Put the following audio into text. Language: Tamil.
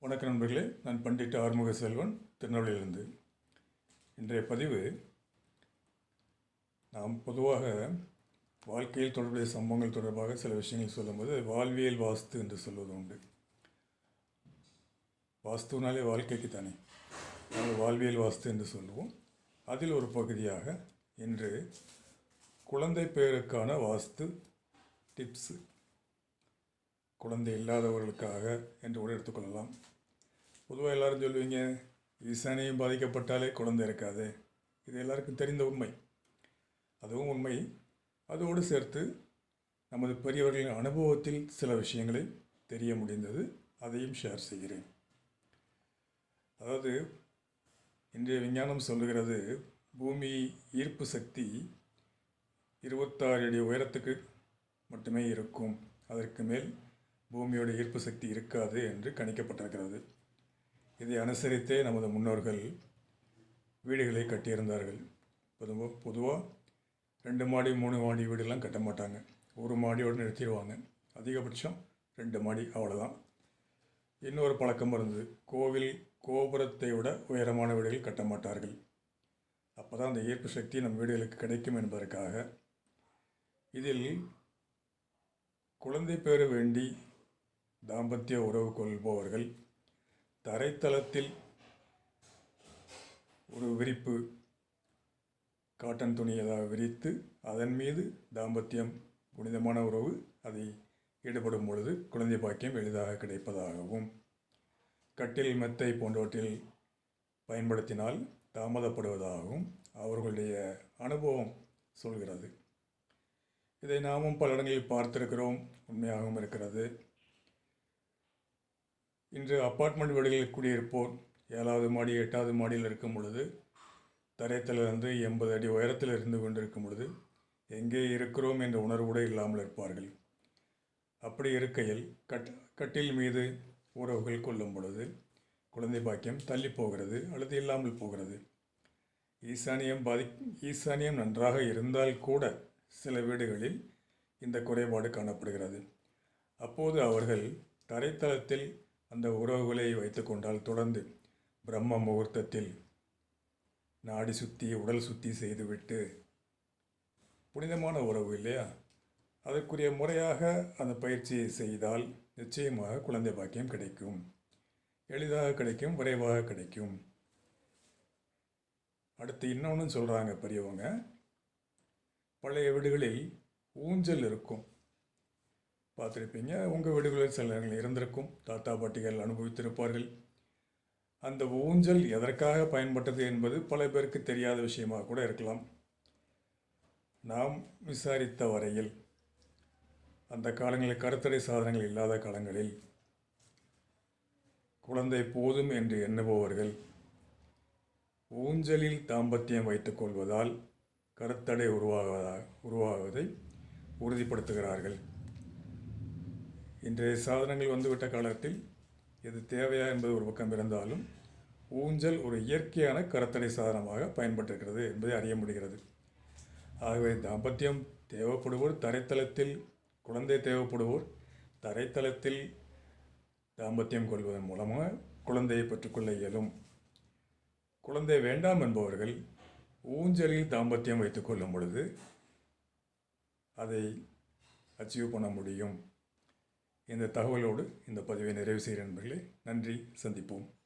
வணக்கம் நண்பர்களே நான் பண்டிட் ஆறுமுக செல்வன் திருநெல்வேலியிலிருந்து. இன்றைய பதிவு நாம் பொதுவாக வாழ்க்கையில் தொடர்புடைய சம்பவங்கள் தொடர்பாக சில விஷயங்கள் சொல்லும்போது வாழ்வியல் வாஸ்து என்று சொல்வது உண்டு. வாஸ்துனாலே வாழ்க்கைக்கு தானே நாங்கள் வாழ்வியல் வாஸ்து என்று சொல்லுவோம். அதில் ஒரு பகுதியாக இன்று குழந்தை பேருக்கான வாஸ்து டிப்ஸு. குழந்தை இல்லாதவர்களுக்காக என்று கூட எடுத்துக்கொள்ளலாம். பொதுவாக எல்லாரும் சொல்லுவீங்க ஈசானியும் பாதிக்கப்பட்டாலே குழந்தை இருக்காது. இது எல்லாருக்கும் தெரிந்த உண்மை. அதுவும் உண்மை. அதோடு சேர்த்து நமது பெரியவர்களின் அனுபவத்தில் சில விஷயங்களை தெரிய முடிந்தது. அதையும் ஷேர் செய்கிறேன். அதாவது இன்றைய விஞ்ஞானம் சொல்லுகிறது பூமி ஈர்ப்பு சக்தி இருபத்தாறு அடி உயரத்துக்கு மட்டுமே இருக்கும். அதற்கு மேல் பூமியோட ஈர்ப்பு சக்தி இருக்காது என்று கணிக்கப்பட்டிருக்கிறது. இதை அனுசரித்தே நமது முன்னோர்கள் வீடுகளை கட்டியிருந்தார்கள். பொதுவாக பொதுவாக ரெண்டு மாடி மூணு மாடி வீடுலாம் கட்ட மாட்டாங்க. ஒரு மாடியோடு நிறுத்திடுவாங்க. அதிகபட்சம் ரெண்டு மாடி அவ்வளோதான் இன்னொரு பழக்கம் இருந்தது. கோவில் கோபுரத்தை விட உயரமான வீடுகள் கட்ட மாட்டார்கள். அப்போ தான் அந்த ஈர்ப்பு சக்தி நம் வீடுகளுக்கு கிடைக்கும் என்பதற்காக இதில் குழந்தை பேறு வேண்டி தாம்பத்திய உறவு கொள்பவர்கள் தரைத்தளத்தில் ஒரு விரிப்பு காட்டன் துணியதாக விரித்து அதன் மீது தாம்பத்தியம் புனிதமான உறவு அதை ஈடுபடும் பொழுது குழந்தை பாக்கியம் எளிதாக கிடைப்பதாகவும் கட்டில் மெத்தை போன்றவற்றில் பயன்படுத்தினால் தாமதப்படுவதாகவும் அவர்களுடைய அனுபவம் சொல்கிறது. இதை நாமும் பல இடங்களில் பார்த்திருக்கிறோம் உண்மையாகவும் இருக்கிறது. இன்று அப்பார்ட்மெண்ட் வீடுகளில் குடியிருப்போர் ஏழாவது மாடி எட்டாவது மாடியில் இருக்கும் பொழுது தரையத்திலிருந்து எண்பது அடி உயரத்தில் இருந்து கொண்டிருக்கும் பொழுது எங்கே இருக்கிறோம்? என்ற உணர்வுகூட இல்லாமல் இருப்பார்கள். அப்படி இருக்கையில் கட் கட்டில் மீது உறவுகள் கொள்ளும் பொழுது குழந்தை பாக்கியம் தள்ளி போகிறது அல்லது இல்லாமல் போகிறது. ஈசானியம் பாதி ஈசானியம் நன்றாக இருந்தால் கூட சில வீடுகளில் இந்த குறைபாடு காணப்படுகிறது. அப்போது அவர்கள் தரைத்தளத்தில் அந்த உறவுகளை வைத்துக்கொண்டால் தொடர்ந்து பிரம்ம முகூர்த்தத்தில் நாடி சுத்தி உடல் சுத்தி செய்துவிட்டு புனிதமான உறவு இல்லையா? அதற்குரிய முறையாக அந்த பயிற்சியை செய்தால் நிச்சயமாக குழந்தை பாக்கியம் கிடைக்கும். எளிதாக கிடைக்கும் விரைவாக கிடைக்கும். அடுத்து இன்னொன்று சொல்கிறாங்க பெரியவங்க. பழைய வீடுகளில் ஊஞ்சல் இருக்கும். பார்த்துருப்பீங்க. உங்கள் வீடுகளில் சில நேரங்கள் இருந்திருக்கும். தாத்தா பாட்டிகள் அனுபவித்திருப்பார்கள். அந்த ஊஞ்சல் எதற்காக பயன்பட்டது என்பது பல பேருக்கு தெரியாத விஷயமாக கூட இருக்கலாம். நாம் விசாரித்த வரையில் அந்த காலங்களில் கருத்தடை சாதனங்கள் இல்லாத காலங்களில் குழந்தை போதும் என்று எண்ணுபவர்கள் ஊஞ்சலில் தாம்பத்தியம் வைத்துக்கொள்வதால் கருத்தடை உருவாகுவதாக உருவாகுவதை உறுதிப்படுத்துகிறார்கள். இன்றைய சாதனங்கள் வந்துவிட்ட காலத்தில் இது தேவையா என்பது ஒரு பக்கம் இருந்தாலும் ஊஞ்சல் ஒரு இயற்கையான கருத்தடை சாதனமாக பயன்பட்டிருக்கிறது என்பதை அறிய முடிகிறது. ஆகவே தாம்பத்தியம் தேவைப்படுவோர் தரைத்தளத்தில் குழந்தை தேவைப்படுவோர் தரைத்தளத்தில் தாம்பத்தியம் கொள்வதன் மூலமாக குழந்தையை பெற்றுக்கொள்ள இயலும். குழந்தை வேண்டாம் என்பவர்கள் ஊஞ்சலில் தாம்பத்தியம் வைத்துக்கொள்ளும் பொழுது அதை அச்சீவ் பண்ண முடியும். இந்த தகவலோடு இந்த பதிவை நிறைவு செய்கிறேன் நண்பர்களே. நன்றி. சந்திப்போம்.